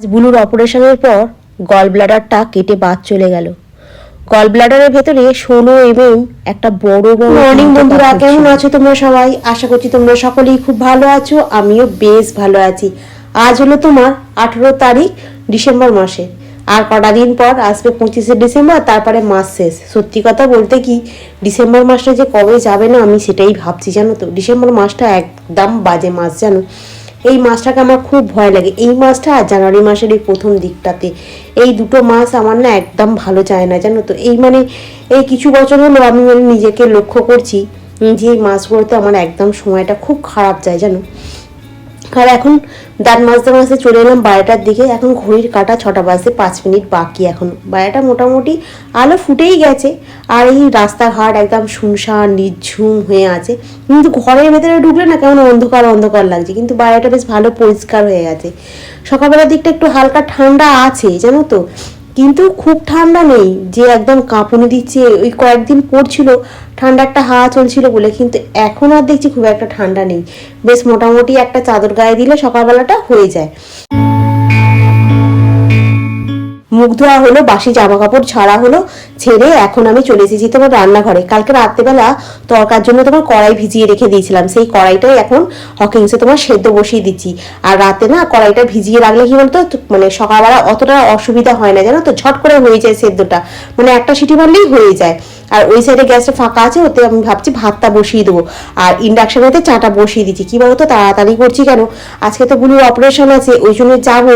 বুলুর অপারেশনের পর গল ব্লাডারটা কেটে বাদ চলে গেল। গল ব্লাডারের ভেতরে ষোলো এমএম একটা বড় বড় মর্নিং বন্ধুরা কেমন আছো তোমরা সবাই? আশা করছি তোমরা সকলেই খুব ভালো আছো আমিও বেশ ভালো আছি। আজ হলো তোমার আঠেরো তারিখ ডিসেম্বর মাসে। আর কটা দিন পর? আসবে পঁচিশে ডিসেম্বর তারপরে মাস শেষ। সত্যি কথা বলতে কি ডিসেম্বর মাসটা যে কবে যাবে না আমি সেটাই ভাবছি জানো তো? ডিসেম্বর মাসটা একদম বাজে মাস জানো? এই মাছটাকে আমার খুব ভয় লাগে। এই মাছটা আর জানুয়ারি মাসের এই প্রথম দিকটাতে। এই দুটো মাছ আমার না একদম ভালো চায় না, জানো তো? এই মানে এই কিছু বছর হলো আমি মানে নিজেকে লক্ষ্য করছি যে এই মাছগুলোতে আমার একদম সময়টা খুব খারাপ যায়, জানো? আর এখন দাঁত মাজতে মাজতে চলে এলাম বারোটার দিকে। এখন ঘড়ির কাটা ছটা বাজতে পাঁচ মিনিট বাকি এখন। বারোটা মোটামুটি আলো ফুটেই গেছে। আর এই রাস্তাঘাট একদম শুনশান, নিঝুম হয়ে আছে। কিন্তু ঘরের ভেতরে ঢুকলে না কেমন অন্ধকার অন্ধকার লাগছে। কিন্তু বাইরেটা বেশ ভালো পরিষ্কার হয়ে গেছে। সকালবেলার দিকটা একটু হালকা ঠান্ডা আছে, জানো তো? কিন্তু খুব ঠান্ডা নেই, যে একদম কাঁপুনি দিচ্ছে, ওই কয়েকদিন পড়ছিল, ঠান্ডা একটা হাওয়া চলছিল বলে, কিন্তু এখন আর দেখছি খুব একটা ঠান্ডা নেই। বেশ মোটামুটি একটা চাদর গায়ে দিলে সকালবেলাটা হয়ে যায়। মুখ ধোয়া হলো, বাসি জামা কাপড় ছাড়া হলো, ছেড়ে এখন আমি চলে এসেছি তোমার রান্নাঘরে। কালকে রাত্রেবেলা তরকার জন্য তোমার কড়াই ভিজিয়ে রেখে দিয়েছিলাম। সেই কড়াইটাই এখন হকিংসে তোমার সেদ্ধ বসিয়ে দিচ্ছি। আর রাতে না কড়াইটা ভিজিয়ে রাখলে কি বলতো মানে সকালবেলা অতটা অসুবিধা হয় না, জানো তো? ঝট করে হয়ে যায় সেদ্ধটা। মানে একটা সিটি মারলেই হয়ে যায়। আর ওই সাইডে গ্যাসটা ফাঁকা আছে, ওতে আমি ভাবছি ভাতটা বসিয়ে দেবো। আর ইন্ডাকশানেতে চাটা বসিয়ে দিচ্ছি। কী বলতো, তাড়াতাড়ি করছি কেন? আজকে তো বুলুর অপারেশন আছে, ওই জন্য যাব।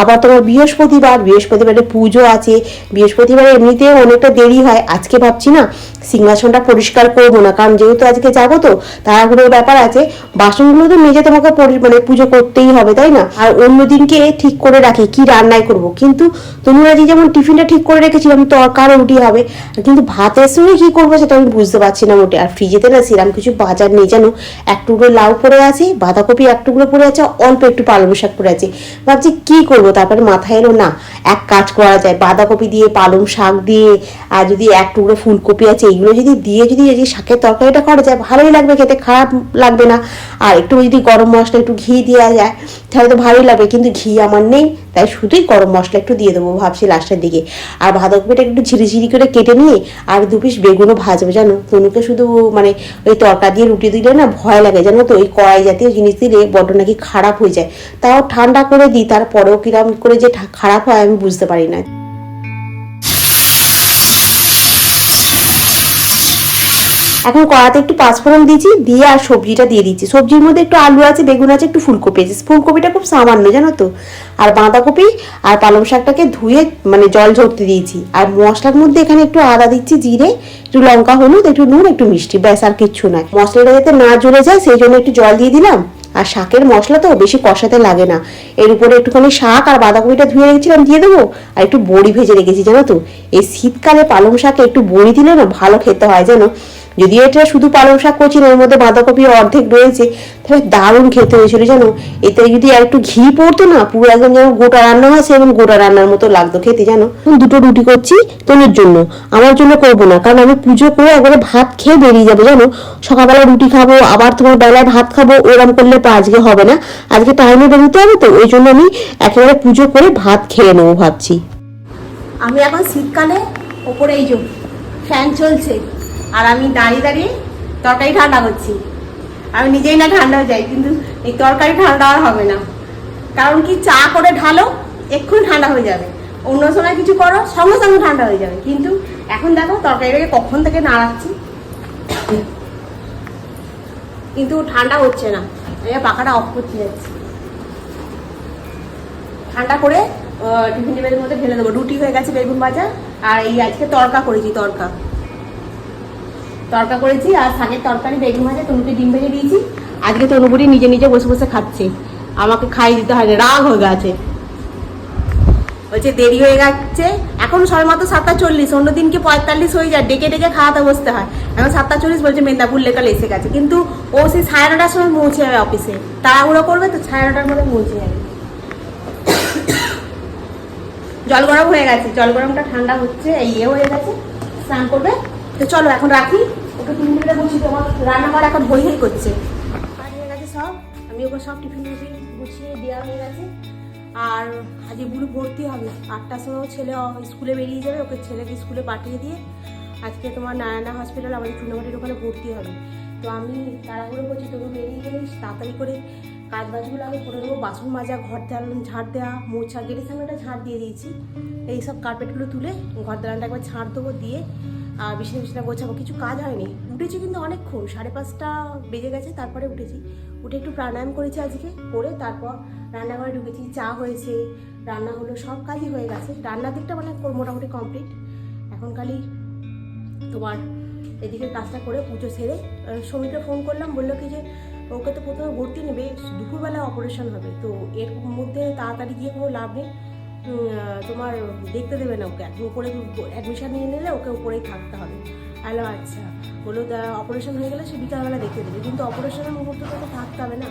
আবার তোমার বৃহস্পতিবার, বৃহস্পতিবারে পুজো আছে। বৃহস্পতিবার এমনিতেও অনেকটা দেরি হয়। আজকে ভাবছি না সিংহাসনটা পরিষ্কার করব না। কারণ যেহেতু আজকে যাব তো, তাড়াহুড়োর ব্যাপার আছে। বাসনগুলো তো মেজে তোমাকে পরি- মানে পুজো করতেই হবে, তাই না? আর অন্যদিনকে ঠিক করে রাখি, কি রান্নায় করব। কিন্তু তোমরা যে যেমন টিফিনটা ঠিক করে রেখেছিলাম তরকার রুটি হবে। কিন্তু ভাতের সঙ্গে কি করব সেটা আমি বুঝতে পারছি না মোটে। আর ফ্রিজেতে না সেরকম কিছু বাজার নেই, জানো? এক টুকরো লাউ পড়ে আছে, বাঁধাকপি এক টুকরো আছে অল্প একটু পালং শাক পড়ে আছে। ভাবছি কি করব, তারপরে মাথায় এলো না, এক কাজ করা যায়। বাঁধাকপি দিয়ে, পালং শাক দিয়ে, আর যদি এক টুকরো ফুলকপি আছে এইগুলো যদি দিয়ে যদি এই শাকের তরকারিটা করা যায়, ভালোই লাগবে খেতে, খারাপ লাগবে না। আর একটু যদি গরম মশলা একটু ঘি দেওয়া যায়, তাহলে তো ভালোই লাগবে, কিন্তু ঘি আমার নেই, তাই শুধুই গরম মশলা একটু দিয়ে দেবো ভাবছি লাস্টের দিকে। আর বাঁধাকপিটা একটু ঝিরিঝিরি করে কেটে নিয়ে, আর দু পিস বেগুনও ভাজবে, জানো? তনুকে শুধু মানে ওই তরকা দিয়ে রুটি দিলে না ভয় লাগে, জানো তো? ওই কড়াই জাতীয় জিনিস দিলে বড্ড নাকি খারাপ হয়ে যায়। তাও ঠান্ডা করে দিই, তারপরেও কিরম করে যে খারাপ হয় আমি বুঝতে পারি না। এখন কড়াতে একটু পাঁচফোড়ন দিয়েছি, দিয়ে আর সবজিটা দিয়ে দিচ্ছি। সবজির মধ্যে একটু আলু আছে, বেগুন আছে, একটু ফুলকপি আছে। ফুলকপিটা খুব সামান্য, জানো তো? আর বাঁধাকপি আর পালং শাকটাকে ধুয়ে মানে জল ঝরতে দিয়েছি। আর মশলার মধ্যে এখানে একটু আদা দিচ্ছি, জিরে, একটু লঙ্কা, হলুদ, একটু নুন, একটু মিষ্টি, ব্যাস আর কিচ্ছু নয় মশলাটা যাতে না জ্বলে যায়, সেই জন্য একটু জল দিয়ে দিলাম। আর শাকের মশলা তো বেশি কষাতে লাগে না। এর উপরে একটুখানি শাক আর বাঁধাকপিটা ধুয়ে রেখেছিলাম, দিয়ে দেবো। আর একটু বড়ি ভেজে রেখেছি, জানো তো? এই শীতকালে পালং শাকে একটু বড়ি দিলে না ভালো খেতে হয়, জানো? যদি এটা শুধু পালং শাক করছি এর মধ্যে বাঁধাকপি অর্ধেক রয়েছে, তাহলে দারুণ খেতে হয়েছিল জানো। এতে যদি আর একটু ঘি পড়তো না, পুরো একদম যেন গোটা রান্না হয় সেরকম গোটা রান্নার মতো লাগতো খেতে জানো। দুটো রুটি করছি তনুর জন্য, আমার জন্য করব না, কারণ আমি পুজো করে একবারে ভাত খেয়ে বেরিয়ে যাব জানো। সকালবেলা রুটি খাব, আবার তোমার বেলায় ভাত খাব, ওরম করলে তো আজকে হবে না। আজকে টাইমে বেরোতে হবে তো, ওই জন্য আমি একেবারে পুজো করে ভাত খেয়ে নেব ভাবছি। আমি এখন শীতকালে ওপরে এই যে ফ্যান চলছে আর আমি দাঁড়িয়ে দাঁড়িয়ে তরকারি ঠান্ডা করছি। আমি নিজেই না ঠান্ডা হয়ে যাই, কিন্তু এই তরকারি ঠান্ডা আর হবে না। কারণ কি চা করে ঢালো, এক্ষুনি ঠান্ডা হয়ে যাবে। অন্য সময় কিছু করো, সঙ্গে সঙ্গে ঠান্ডা হয়ে যাবে। কিন্তু এখন দেখো তরকারিটাকে কখন থেকে নাড়াচ্ছি। কিন্তু ঠান্ডা হচ্ছে না। এই পাখাটা অফ করতে যাচ্ছি। ঠান্ডা করে টিফিন টেবিলের মধ্যে ফেলে দেবো। রুটি হয়ে গেছে বেগুন ভাজা, আর এই আজকে তরকা করেছি, তরকা। তরকা করেছি আর শাকের তরকারি, বেগুন ভাজা তনুকে ডিম ভেজে দিয়েছি। আজকে তনুপুরি নিজে নিজে বসে বসে খাচ্ছে। আমাকে খাইয়ে দিতে হয় রাগ হয়ে গেছে। বলছে, দেরি হয়ে গেছে। এখন মতো সাতটা চল্লিশ অন্যদিনকে পঁয়তাল্লিশ হয়ে যায়, ডেকে ডেকে খাওয়াতে বসতে হয়। এখন সাতটা চল্লিশ বলছে, মেদিনীপুর লেকাল এসে গেছে। কিন্তু ও সেই সাড়ে নটার সময় পৌঁছে যাবে অফিসে। তাড়াহুড়ো করবে তো সাড়ে নটার মধ্যে পৌঁছে যাবে। জল গরম হয়ে গেছে, জল গরমটা ঠান্ডা হচ্ছে, এই ইয়ে হয়ে গেছে। স্নান করবে। তো চলো, এখন রাখি। ওকে তিন মিনিটে বলছি তোমার রান্না করা এখন হই হই করছে। কাজ হয়ে গেছে সব। আমি ওকে সব টিফিন টিফিন গুছিয়ে দেওয়া হয়ে গেছে। আর আজকে বুড়ো ভর্তি হবে। আটটার সময় ছেলে স্কুলে বেরিয়ে যাবে, ওকে ছেলেকে স্কুলে পাঠিয়ে দিয়ে আজকে তোমার নারায়ণা হসপিটাল আমাদের চুনামাটির ওখানে ভর্তি হবে। তো আমি তাড়াহুড়ো করছি তবু বেরিয়ে গেলে তাড়াতাড়ি করে কাজ বাজগুলো আগে করে নেব। বাসন মাজা, ঘর দেওয়াল ঝাড় দেওয়া মোছা, গেটের সামনেটা ঝাড় দিয়ে দিয়েছি। এই সব কার্পেটগুলো তুলে ঘর দেওয়ালটা একবার ঝাড় দেবো দিয়ে আর বিছানা বিছানা গোছাবো, কিছু কাজ হয়নি। উঠেছি কিন্তু অনেকক্ষণ, সাড়ে পাঁচটা বেজে গেছে, তারপরে উঠেছি। উঠে একটু প্রাণায়াম করেছি আজকে, করে তারপর রান্নাঘরে ঢুকেছি, চা হয়েছে, রান্না হলো, সব কাজই হয়ে গেছে। রান্নার দিকটা মানে মোটামুটি কমপ্লিট এখন খালি তোমার এদিকে কাজটা করে পুজো সেরে সমীরকে ফোন করলাম, বলল কি যে, ওকে তো প্রথমে ভর্তি নেবে, দুপুরবেলা অপারেশন হবে, তো এর মধ্যে তাড়াতাড়ি গিয়ে কোনো লাভ নেই। তোমার দেখতে দেবে না ওকে। এখন উপরে অ্যাডমিশন নিয়ে নিলে ওকে উপরেই থাকতে হবে। হ্যালো আচ্ছা। বলল অপারেশন হয়ে গেলে সে বিকালবেলা দেখতে দেবে। কিন্তু অপারেশনের মুহূর্তে তোকে থাকতে হবে না।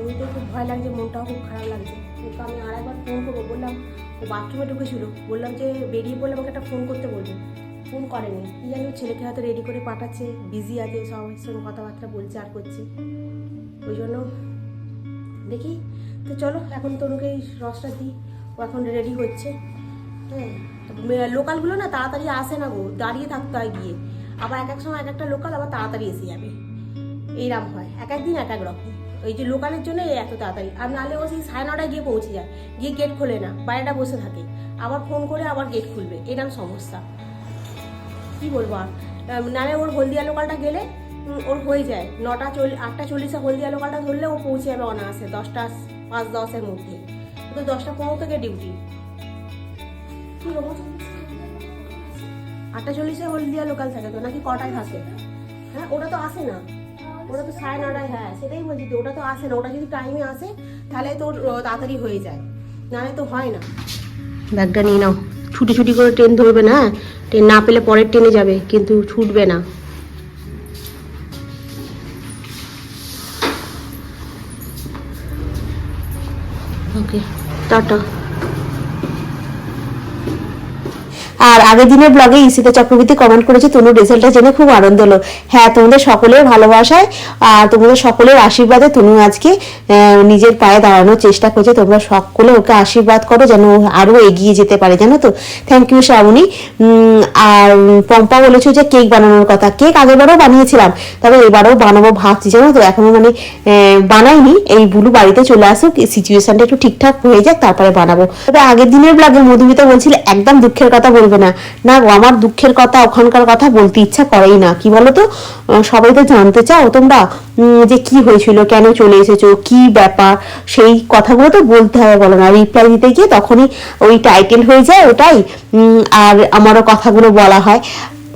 এমনিতে খুব ভয় লাগছে, মনটাও খুব খারাপ লাগছে। কিন্তু আমি আর একবার ফোন করব। বললাম, ও বাথরুমে ঢুকেছিল। বললাম যে, বেরিয়ে পড়লে আমাকে একটা ফোন করতে বলবে। ফোন করেনি। কি জানি ছেলেকে হয়তো রেডি করে পাঠাচ্ছে। বিজি আছে সবার সঙ্গে কথাবার্তা বলছে আর করছে। ওই জন্য দেখি। তো চলো, এখন তনুকে এই রসটা দিই। ও এখন রেডি হচ্ছে। হ্যাঁ লোকালগুলো না তাড়াতাড়ি আসে না গো, দাঁড়িয়ে থাকতে হয় গিয়ে। আবার এক এক সময় এক একটা লোকাল আবার তাড়াতাড়ি এসে যাবে। এইরকম হয়, এক এক দিন এক এক রকম। ওই যে লোকালের জন্য এত তাড়াতাড়ি। আর নাহলে ও সেই সাড়ে নটায় গিয়ে পৌঁছে যায়, গিয়ে গেট খোলে না, বাইরেটা বসে থাকে। আবার ফোন করে আবার গেট খুলবে এরকম সমস্যা। কি বলব আর? নাহলে ওর হলদিয়া লোকালটা গেলে ওর হয়ে যায়। নটা চল, আটটা চল্লিশে হলদিয়া লোকালটা ধরলে ও পৌঁছে যাবে অনায়াসে, দশটা পাঁচ দশের মধ্যে তো দশটা পনেরো থেকে ডিউটি আটটা চল্লিশে হলদিয়া লোকাল থাকে তো, নাকি কটায় থাকে? হ্যাঁ ওটা তো আসে না। ওটা তো সাড়ে নটায় হ্যাঁ সেটাই বলছি তো ওটা তো আসে না, ওটা যদি টাইমে আসে, তাহলে তোর তাড়াতাড়ি হয়ে যায়। নাহলে তো হয় না। ব্যাগটা নিয়ে নাও। ছুটি ছুটি করে ট্রেন ধরবে না হ্যাঁ? ট্রেন না পেলে পরের ট্রেনে যাবে, কিন্তু ছুটবে না। টাটা আর আগের দিনের ব্লগে ইসিতা চক্রবর্তী কমেন্ট করেছে তনুর রেজাল্টটা জেনে খুব আনন্দ হলো। হ্যাঁ তোমাদের সকলের ভালোবাসায় আর তোমাদের সকলের আশীর্বাদে তনু আজকে নিজের পায়ে দাঁড়ানোর চেষ্টা করছে। তোমরা সকলে ওকে আশীর্বাদ করো যেন ও আরও এগিয়ে যেতে পারে, জানো তো? Thank you Srabani. আর পম্পা বলেছ যে কেক বানানোর কথা। কেক আগেরবারও বানিয়েছিলাম, তবে এবারেও বানাবো ভাবছি, জানো তো? এখনও মানে বানাইনি। এই বুলু বাড়িতে চলে আসুক সিচুয়েশনটা একটু ঠিকঠাক হয়ে যাক, তারপরে বানাবো। তবে আগের দিনের ব্লগে মধুমিতা বলছিল, একদম দুঃখের কথা বলবে না। না গো, আমার দুঃখের কথা, ওখানকার কথা বলতে ইচ্ছা করেই না। কি বলো তো সবাই তো জানতে চাও তোমরা যে কি হয়েছিল, কেন চলে এসেছ, কি ব্যাপার? সেই কথাগুলো তো বলতে হবে, বলো না। রিপ্লাই দিতে গিয়ে তখনই ওই টাইটেল হয়ে যায় ওটাই আর আমারও কথাগুলো বলা হয়।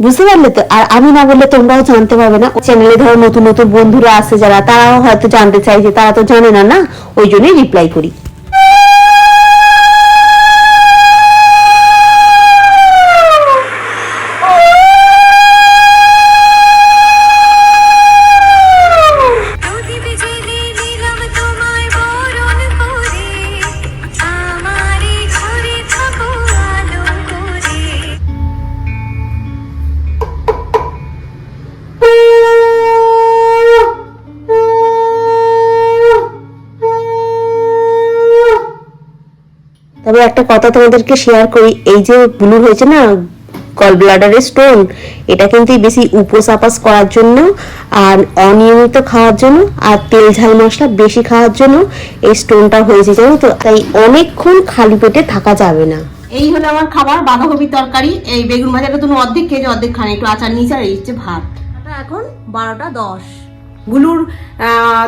বুঝতে পারলে তো? আর আমি না বললে তোমরাও জানতে পারবে না। চ্যানেলে ধরো নতুন নতুন বন্ধুরা আছে যারা, তারাও হয়তো জানতে চাইছে তারা তো জানে না না? ওই জন্যই রিপ্লাই করি। তবে একটা কথা তোমাদেরকে শেয়ার করি। এই যে ব্লু হয়েছে না গল ব্লাডারের স্টোন এটা কিন্তু বেশি উপোস আপাস করার জন্য আর অনিয়মিত খাওয়ার জন্য আর তেল ঝাল মশলা বেশি খাওয়ার জন্য এই স্টোনটা হয়েছে জানো তো? তাই অনেকক্ষণ খালি পেটে থাকা যাবে না। এই হলো আমার খাবার বাঁধাকপির তরকারি এই বেগুন ভাজাটা তুমি অর্ধেক খেয়েছো অর্ধেক খানে একটু আচার নিয়েছে আর এই হচ্ছে ভাত। এটা এখন বারোটা দশ। গুলুর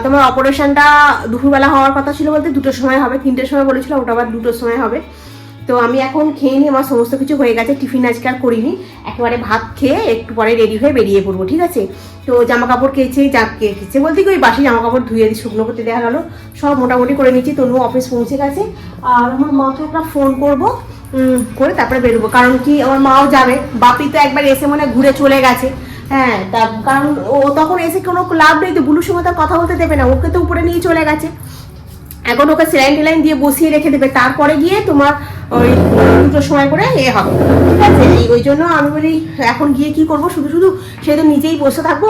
তোমার অপারেশনটা দুপুরবেলা হওয়ার কথা ছিল বলতে দুটোর সময় হবে, তিনটের সময় বলেছিল, ওটা আবার দুটোর সময় হবে। তো আমি এখন খেয়ে নিই আমার সমস্ত কিছু হয়ে গেছে, টিফিন আজকে আর করিনি। একেবারে ভাত খেয়ে একটু পরে রেডি হয়ে বেরিয়ে পড়ব, ঠিক আছে? তো জামা কাপড় কেচে, যা কেচে বলতে কি ওই বাসি জামা কাপড় ধুয়ে শুকনো করতে দেখা গেলো সব মোটামুটি করে নিচ্ছি তনু অফিস পৌঁছে গেছে। আর আমার মাকে একটা ফোন করব করে তারপরে বেরোবো, কারণ কি আমার মাও যাবে বাপি তো একবার এসে মনে ঘুরে চলে গেছে। হ্যাঁ তা কারণ ও তখন এসে কোনো লাভ নেই, তো বুলুর সঙ্গে তার কথা বলতে দেবে না, ওকে তো উপরে নিয়ে চলে গেছে। এখন ওকে স্যালাইন টেলাইন দিয়ে বসিয়ে রেখে দেবে, তারপরে গিয়ে তোমার ওই দুটোর সময় করে এ হবে, ঠিক আছে? ওই জন্য আমি বলি, এখন গিয়ে কি করব? শুধু শুধু সে তো নিজেই বসে থাকব,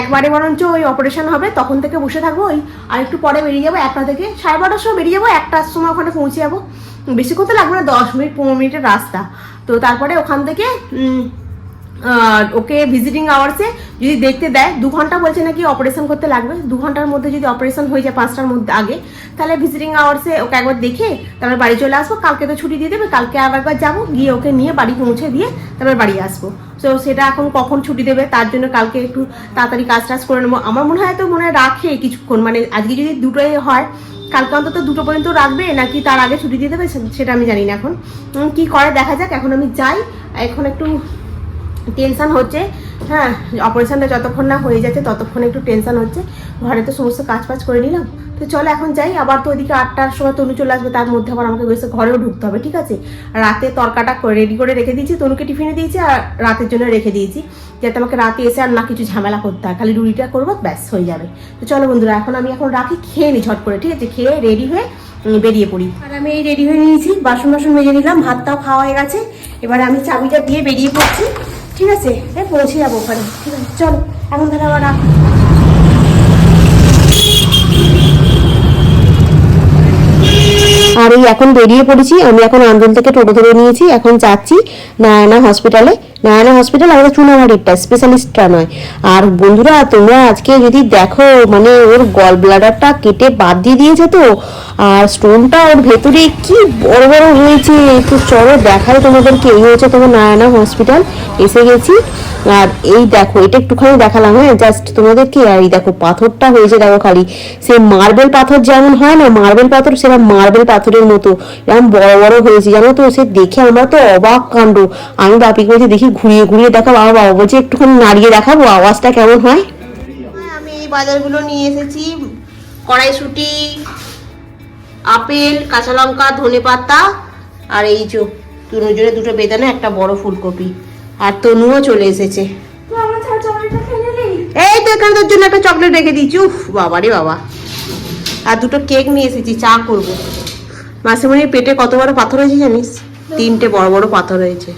একবারে বরঞ্চ ওই অপারেশন হবে, তখন থেকে বসে থাকব, ওই আর একটু পরে বেরিয়ে যাব, একটা থেকে সাড়ে বারোটার সময় বেরিয়ে যাব, একটার সময় ওখানে পৌঁছে যাব। বেশি করতে লাগবে না, দশ মিনিট, পনেরো মিনিটের রাস্তা। তো তারপরে ওখান থেকে ওকে ভিজিটিং আওয়ার্সে যদি দেখতে দেয়, দু ঘণ্টা বলছে নাকি অপারেশন করতে লাগবে। দু ঘণ্টার মধ্যে যদি অপারেশন হয়ে যায় পাঁচটার মধ্যে আগে, তাহলে ভিজিটিং আওয়ার্সে ওকে একবার দেখে তারপর বাড়ি চলে আসব। কালকে তো ছুটি দিয়ে দেবে, কালকে আবার একবার যাব, গিয়ে ওকে নিয়ে বাড়ি পৌঁছে দিয়ে তারপর বাড়ি আসব। তো সেটা এখন কখন ছুটি দেবে, তার জন্য কালকে একটু তাড়াতাড়ি কাজ টাজ করে নেব। আমার মনে হয় তো মনে হয় রাখে কিছুক্ষণ। মানে আজকে যদি দুটোই হয়, কালকে অন্তত দুটো পর্যন্ত রাখবে, নাকি তার আগে ছুটি দিয়ে দেবে সেটা আমি জানি না এখন। কি করে দেখা যাক, এখন আমি যাই। এখন একটু টেনশন হচ্ছে। হ্যাঁ অপারেশনটা যতক্ষণ না হয়ে যাচ্ছে, ততক্ষণ একটু টেনশন হচ্ছে। ঘরে তো সমস্ত কাজ ফাজ করে নিলাম। তো চলো এখন যাই, আবার তো ওদিকে আটটার সময় তনু চলে আসবে, তার মধ্যে আবার আমাকে এসে ঘরেও ঢুকতে হবে, ঠিক আছে? রাতে তরকাটা রেডি করে রেখে দিয়েছি, তনুকে টিফিনে দিয়েছি আর রাতের জন্য রেখে দিয়েছি, যাতে আমাকে রাতে এসে আর না কিছু ঝামেলা করতে হয়, খালি রুটিটা করব, ব্যাস, হয়ে যাবে। তো চলো বন্ধুরা, এখন আমি এখন রাখি, খেয়ে নিই ঝট করে, ঠিক আছে? খেয়ে রেডি হয়ে বেরিয়ে পড়ি। আর আমি এই রেডি হয়ে নিয়েছি বাসন বাসন মেজে নিলাম, ভাতটাও খাওয়া হয়ে গেছে। এবারে আমি চাবিটা দিয়ে বেরিয়ে পড়ছি। ঠিক আছে হ্যাঁ পৌঁছে যাব ওখানে, ঠিক আছে, চলো, এখন তাহলে আবার রাখ আর এই এখন বেরিয়ে পড়েছি, আমি এখন আন্দোল থেকে টোটো ধরে নিয়েছি, এখন যাচ্ছি নারায়ণা হসপিটালে নারায়ণা হসপিটাল আমাদের চুনাভারিটা স্পেশালিস্টটা নয়। আর বন্ধুরা, তোমরা আজকে যদি দেখো মানে ওর গল ব্লাডারটা কেটে বাদ দিয়ে দিয়েছে তো, আর স্টোনটা ওর ভেতরে কি বড় বড় হয়েছে, তো চলো দেখাই তোমাদেরকে। এই হচ্ছে তোমার নারায়ণা হসপিটাল এসে গেছি। আর এই দেখো, এটা একটুখানি দেখালাম হ্যাঁ? জাস্ট তোমাদেরকে, আর এই দেখো, পাথরটা হয়েছে, দেখো খালি। সে মার্বেল পাথর যেমন হয় না মার্বেল পাথর সেরকম মার্বেল পাথরের মতো, এরকম বড় বড় হয়েছে, জানো তো? সে দেখে আমরা তো অবাক কাণ্ড। আমি বাপিকে বলছি দেখি ঘুরিয়ে ঘুরিয়ে দেখা বাবা বাবা বলছে একটুখানি নাড়িয়ে দেখাবো আওয়াজটা কেমন হয়? হ্যাঁ, আমি এই বাজারগুলো নিয়ে এসেছি কড়াইশুটি আপেল কাঁচা লঙ্কা ধনে পাতা আর এই যে তনুর জন্য দুটো বেদানা একটা বড় ফুলকপি আর তনুও চলে এসেছে। এই তো এখানে তোর জন্য একটা চকলেট রেখে দিয়েছি উফ বাবা রে বাবা। আর দুটো কেক নিয়ে এসেছি চা করব। মাসিমণির পেটে কত বড় পাথর হয়েছে জানিস? তিনটে বড় বড় পাথর হয়েছে।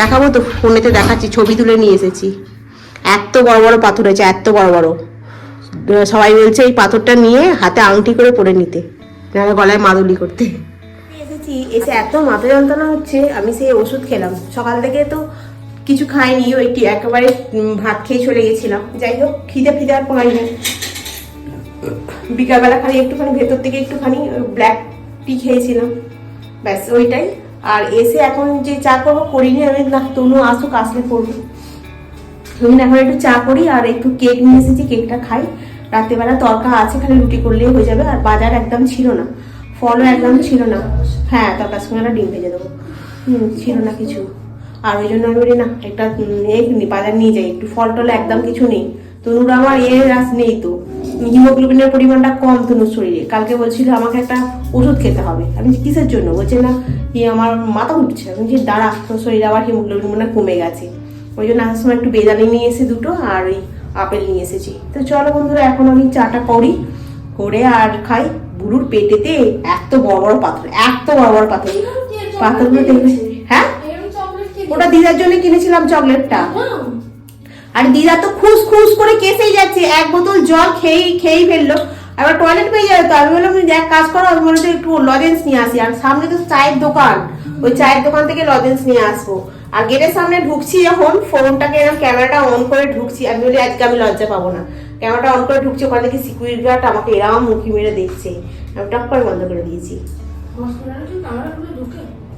দেখাবো তো, ফোনেতে দেখাচ্ছি, ছবি তুলে নিয়ে এসেছি। এত বড় বড় পাথর হয়েছে, এত বড় বড়। সবাই বলছে এই পাথরটা নিয়ে হাতে আংটি করে পরে নিতে, নাহলে গলায় মাদুলি করতে। এসেছি, এসে এত মাথা যন্ত্রণা হচ্ছে, আমি সেই ওষুধ খেলাম। সকাল থেকে তো কিছু খাইনি, ওই একেবারে ভাত খেয়ে চলে গেছিলাম। যাই হোক, খিদে ফিদে আর পাইনি। বিকালবেলা খালি একটুখানি, ভেতর থেকে একটুখানি ব্ল্যাক টি খেয়েছিলাম। ব্যাস, ওইটাই। আর এসে এখন যে চা করব করিনি, আমি না, তনু আসুক, আসলে করব। আমি এখন একটু চা করি আর একটু কেক নিয়ে এসেছি, কেকটা খাই। রাত্রেবেলা তরকা আছে, খালি রুটি করলেই হয়ে যাবে, আর বাজার একদম ছিল না। ফলও একদম ছিল না। হ্যাঁ তরকার সঙ্গে একটা ডিম ভেজে দেবো। হুম, ছিল না কিছু। আর ওই জন্য আমি না, একটা বাজার নিয়ে যাই, একটু ফল টল একদম কিছু নেই। তনুর আমার এ রাস নেই তো। হিমোগ্লোবিনের পরিমাণটা কম তনুর শরীরে। কালকে বলছিল আমাকে একটা ওষুধ খেতে হবে। আমি কিসের জন্য? বলছে না কি আমার মাথা উঠছে আমি যে দাঁড়া তোর শরীরে আবার হিমোগ্লোবিন মনে কমে গেছে। ওই জন্য আসার সময় একটু বেদানি নিয়ে এসে দুটো আর ওই আপেল নিয়ে এসেছি। তো চলো বন্ধুরা এখন আমি চাটা করি করে আর খাই। বুড়ুর পেটেতে এত বড় বড় পাথর এত বড় বড় পাথর। পাথরগুলো দেখবে। হ্যাঁ? ওটা দিদার জন্য কিনেছিলাম চকলেটটা। আর দিদা তো খুস খুস করে কেসেই যাচ্ছে। এক বোতল জল খেয়েই খেয়েই ফেলল। আবার টয়লেট পেয়ে যাবে তো? আমি বললাম এক কাজ করো, আমি যে একটু লজেন্স নিয়ে আসি। আর সামনে তো চায়ের দোকান। ওই চায়ের দোকান থেকে লজেন্স নিয়ে আসব। আর গেটের সামনে ঢুকছি যখন ফোনটাকে ক্যামেরাটা অন করে ঢুকছি। আমি বলি, আজকে আমি লজ্জা পাবো না। ক্যামেরাটা অন করে ঢুকছি, ওখানে দেখি সিকিউরিটি গার্ড আমাকে এরকম মুখি মেরে দেখছে। আমি টপ করে বন্ধ করে দিয়েছি।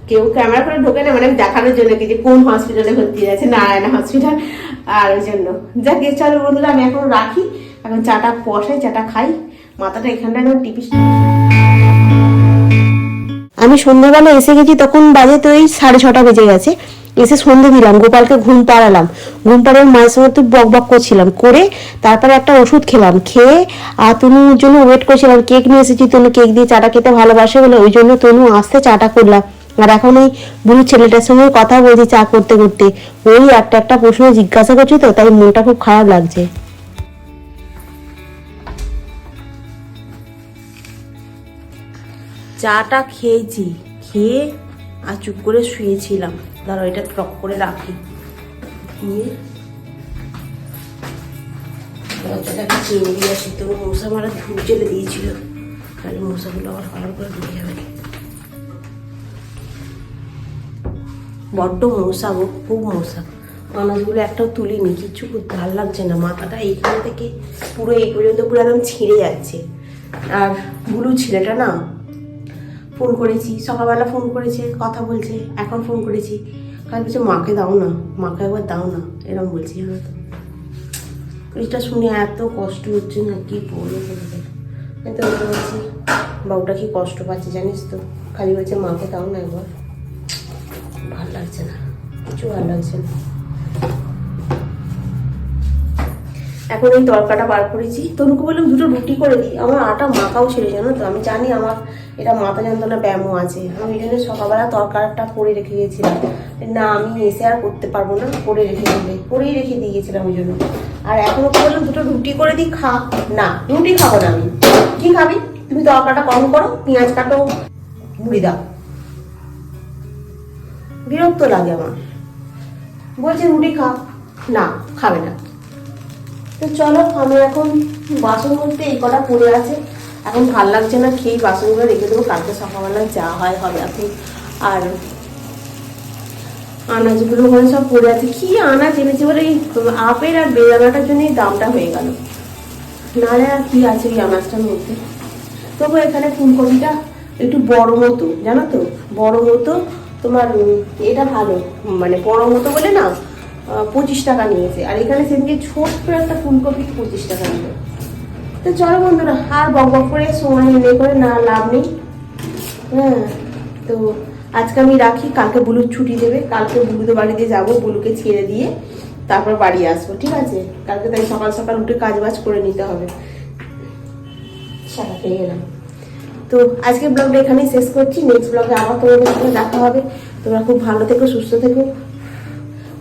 কেউ ক্যামেরা করে ঢোকে না মানে দেখানোর জন্য কি যে কোন হসপিটালে ভর্তি আছে নারায়ণা হসপিটাল আর ওই জন্য। যাক চলো বন্ধুরা, আমি এখন রাখি। এখন চাটা বসাই, চাটা খাই। মাথাটা এখানটা একদম টিপিস আমি সন্ধ্যাবেলা এসে গেছি, তখন বাজে তো এই সাড়ে ছটা বেজে গেছে। এসে সন্ধে দিলাম, গোপালকে ঘুম পাড়ালাম। ঘুম পাড়িয়ে মায়ের সঙ্গে তো বক বক করছিলাম, করে তারপরে একটা ওষুধ খেলাম। খেয়ে, আর তনুর জন্য ওয়েট করছিলাম কেক নিয়ে এসেছি, তনু কেক দিয়ে চাটা খেতে ভালোবাসে বলে, ওই জন্য তনু আসতে চাটা করলাম। আর এখন ওই বুড়ো ছেলেটার সঙ্গে কথা বলছি চা করতে করতে। ওই একটা একটা প্রশ্ন জিজ্ঞাসা করছি তো, তাই মনটা খুব খারাপ লাগছে। চাটা খেয়েছি, খেয়ে আর চুপ করে শুয়েছিলাম। ধরো এটা টক করে রাখি। দিয়ে দিয়ে আসি। তো মশা মারা ধূপ জেলে দিয়েছিল। তাহলে মশাগুলো আবার ভালো করে ঢুকে যাবে। বড্ড মশা গো, খুব মশা আনাজগুলো একটাও তুলিনি, কিচ্ছু করতে ভালো লাগছে না। মাথাটা এইখান থেকে পুরো এই পর্যন্ত পুরো একদম ছিঁড়ে যাচ্ছে। আর বুলু ছেলেটা না, ফোন করেছি, সকালবেলা ফোন করেছে, কথা বলছে, এখন ফোন করেছি। কাল বলছে, মাকে দাও না, মাকে একবার দাও না। এরকম বলছি, জানো তো। এটা শুনে এত কষ্ট হচ্ছে না, কি বলব আমি তো বলছি, বাবুটা কি কষ্ট পাচ্ছে জানিস তো? খালি বলছে, মাকে দাও না একবার। ভালো লাগছে না কিছু ভালো লাগছে। না এখন এই তরকাটা বার করেছি। তনুকে বললাম দুটো রুটি করে দিই, আমার আটা মাখাও ছিল, জানো তো? আমি জানি আমার এটা মাথা যন্ত্রণা ব্যায়ামও আছে। আমি ওই জন্য সকালবেলা তরকারটা করে রেখে গেছিলাম না, আমি এসে আর করতে পারব না, করে রেখে দিলে। করেই রেখে দিয়ে গেছিলাম ওই জন্য। আর এখন ওকে বললাম দুটো রুটি করে দিই, খা। না, রুটি খাব না আমি। কি খাবি? তুমি তরকাটা কম করো, পেঁয়াজ কাটো, মুড়ি দাও। বিরক্ত লাগে আমার। বলছে, রুটি খা। না, খাবে না। তো চলো, আমি এখন বাসন করতে এই কটা পড়ে আছে। এখন ভালো লাগছে না, খেয়ে বাসনগুলো রেখে দেবো। কালকে সকালবেলা যা হয় হবে এখন। আর আনাজগুলো ওখানে সব পড়ে আছে। কি আনাজ এনেছে বলে এই আপেল আর বেদানাটার জন্যই দামটা হয়ে গেল। নাহলে আর কি আছে এই আনাজটার মধ্যে? তবু এখানে ফুলকপিটা একটু বড় মতো, জানো তো? বড় মতো তোমার এটা ভালো মানে বড় মতো বলে না পঁচিশ টাকা নিয়েছে। আর এখানে সেদিকে ছোট্ট একটা ফুলকপি পঁচিশ টাকা নিল। তো চলো বন্ধুরা, আর বক বক করে সময় এনে করে না লাভ নেই। হ্যাঁ তো আজকে আমি রাখি, কালকে বুলুর ছুটি দেবে। কালকে বুলুদের বাড়িতে যাব, বুলুকে ছেড়ে দিয়ে তারপর বাড়ি আসব, ঠিক আছে? কালকে তাই সকাল সকাল উঠে কাজ বাজ করে নিতে হবে। সারা পেয়ে গেলাম তো আজকের ব্লগটা এখানেই শেষ করছি। নেক্সট ব্লগে আবার তোমাদের সাথে দেখা হবে। তোমরা খুব ভালো থেকো, সুস্থ থেকো।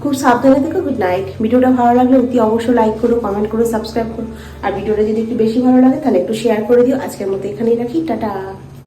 খুব সাবধানে থেকো। গুড নাইট ভিডিওটা ভালো লাগলে অতি অবশ্যই লাইক করো কমেন্ট করো সাবস্ক্রাইব করো। আর ভিডিওটা যদি একটু বেশি ভালো লাগে, তাহলে একটু শেয়ার করে দিও। আজকের মতো এখানেই রাখি। টাটা।